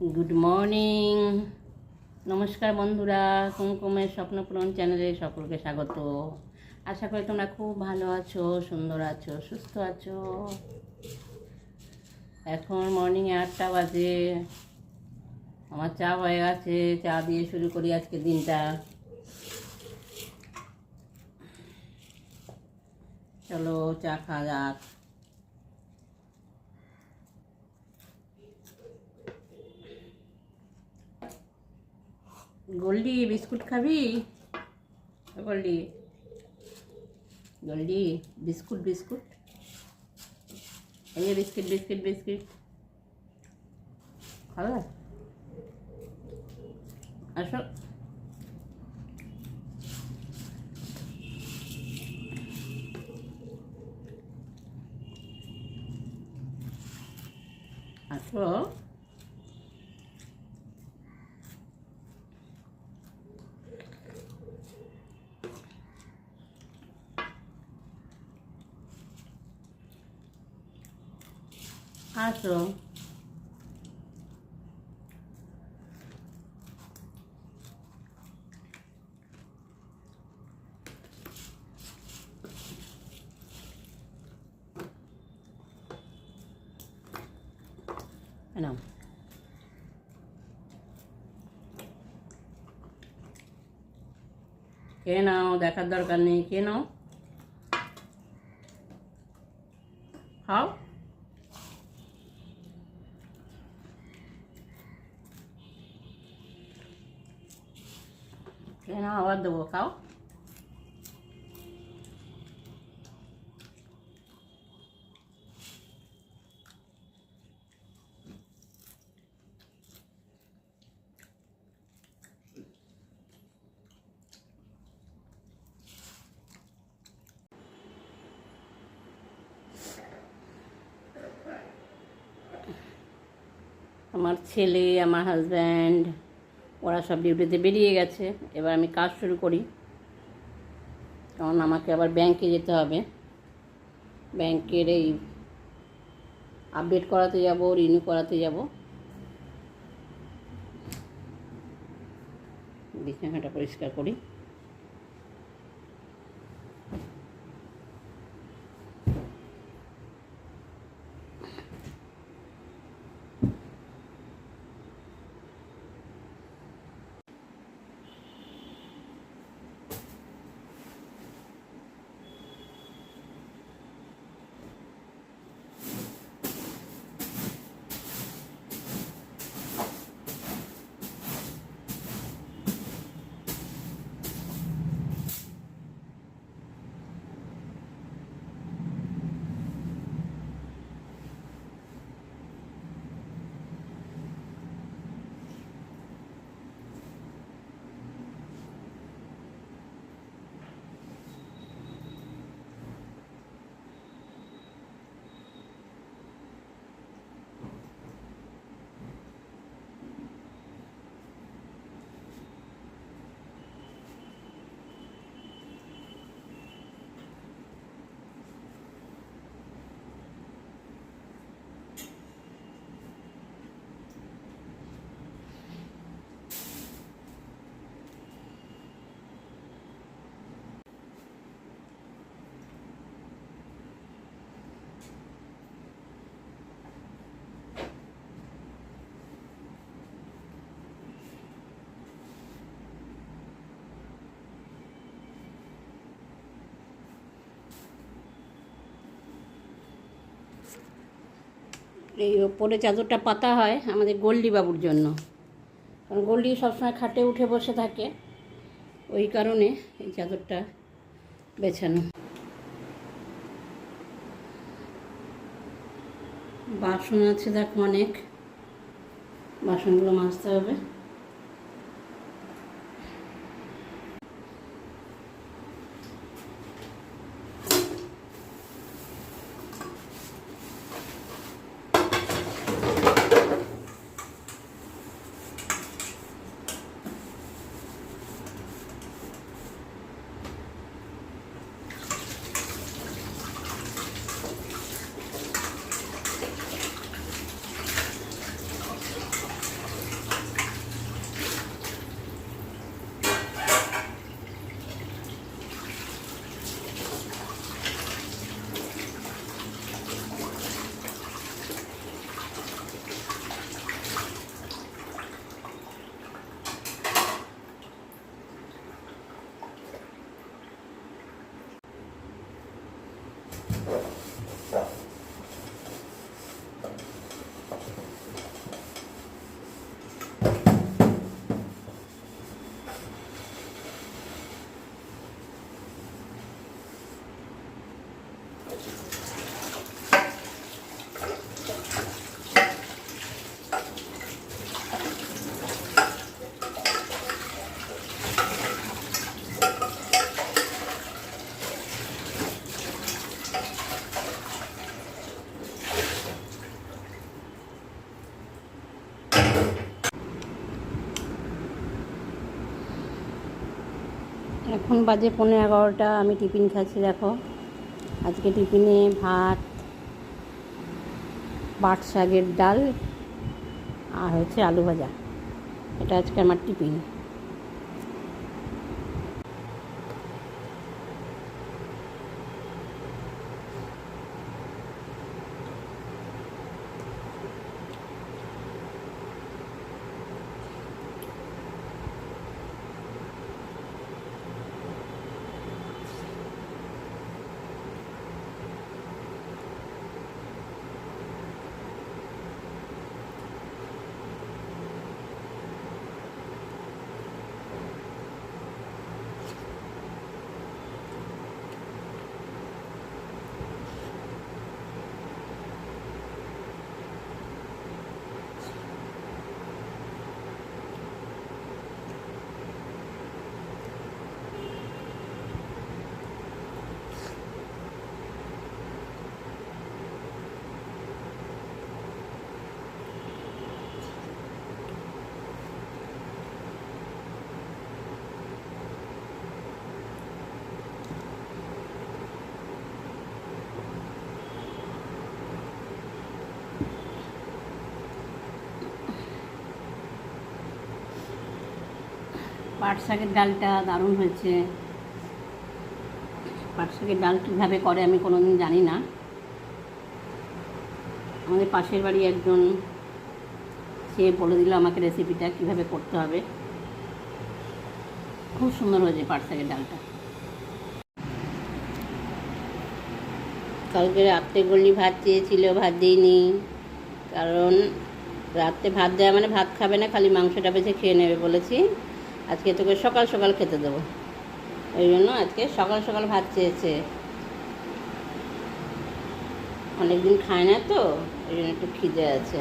Good morning নমস্কার বন্ধুরা, কুমকুমের স্বপ্নপূরণ চ্যানেলে সকলকে স্বাগত। আশা করি তোমরা খুব ভালো আছো, সুন্দর আছো, সুস্থ আছো। এখন মর্নিং আটটা বাজে। আমার চা হয়ে গেছে, চা দিয়ে শুরু করি আজকে দিনটা। চলো চা খাওয়া যাক। গোল্ডি বিস্কুট খাবি ও গোল্ডি গোল্ডি বিস্কুট বিস্কুট এই যে বিস্কিট বিস্কিট বিস্কিট খাবে আসো আসো আসো নাও কে নাও দেখার দরকার নেই কে নাও খাও আবার দেবো খাও আমার ছেলে আমার হাজব্যান্ড ওরা সব ডিউটিতে বেরিয়ে গেছে। এবার আমি কাজ শুরু করি। কারণ আমাকে আবার ব্যাংকে যেতে হবে। ব্যাংকের এই আপডেট করাতে যাব রিনিউ করাতে যাব। বিছানাটা পরিষ্কার করি। এই ওপরে চাদরটা পাতা হয় আমাদের গোল্ডি বাবুর জন্য। কারণ গোল্ডি সবসময় খাটে উঠে বসে থাকে। ওই কারণে এই চাদরটা বেছানো। বাসন আছে দেখো অনেক। বাসনগুলো মাজতে হবে। এখন বাজে পনেরো এগারোটা, আমি টিফিন খাচ্ছি দেখো। আজকে টিফিনে ভাত, পাট শাকের ডাল, আর হচ্ছে আলু ভাজা। এটা আজকে আমার টিফিন। পাট শাকের ডালটা দারুণ হয়েছে। পাট শাকের ডাল কীভাবে করে আমি কোনো দিন জানি না। আমাদের পাশের বাড়ি একজন, সে বলে দিল আমাকে রেসিপিটা কীভাবে করতে হবে। খুব সুন্দর হয়েছে পাট শাকের ডালটা। কালকে রাত্রে গলি ভাত চেয়েছিল, ভাত দিইনি। কারণ রাত্রে ভাত দেওয়া মানে ভাত খাবে না, খালি মাংসটা বেছে খেয়ে নেবে বলেছি। আজকে তোকে সকাল সকাল খেতে দেবো। ওই জন্য আজকে সকাল সকাল ভাত চেয়েছে। অনেকদিন খায় না তো, ওই জন্য একটু খিদে আছে।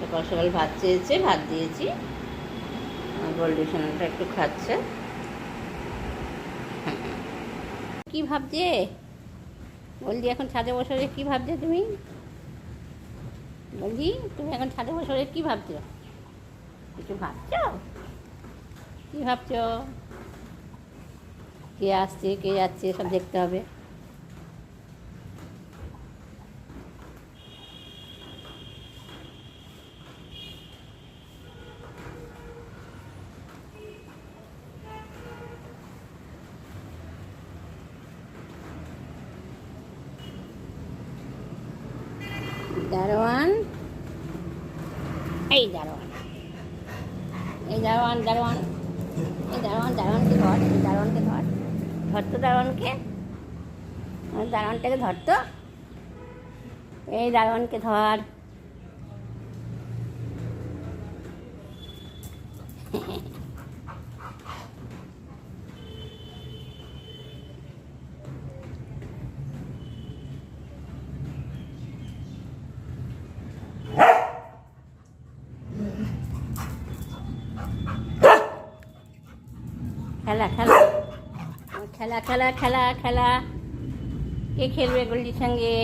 সকাল সকাল ভাত চেয়েছে, ভাত দিয়েছি। গোল্ডি সোনাটা একটু খাচ্ছে। কি ভাবছে? বলছি এখন ছাদে বসে কী ভাবছ তুমি? বলছি তুমি এখন ছাদে বসে কী ভাবছ? কিছু ভাবছ? কী ভাবছ? কে আসছে, কে যাচ্ছে, সব দেখতে হবে। দারোয়ান? এই দারোয়ান। এই দারোয়ান দারোয়ান। এই দারোয়ান দারোয়ানকে ধর ধর। ধরতো দারোয়ানকে। আমার দারোয়ানটাকে ধর এই দারোয়ানকে ধর। খেলা খেলা খেলা খেলা খেলা খেলা কে খেলবে গল্লির সঙ্গে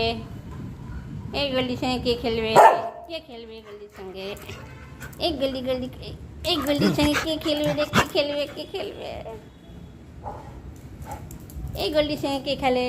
এই গল্লির সঙ্গে কে খেলবে কে খেলবে গল্লির সঙ্গে এই গল্লি গল্লি এই গল্লির সঙ্গে কে খেলবে রে কে খেলবে কে খেলবে এই গল্লির সঙ্গে কে খেলে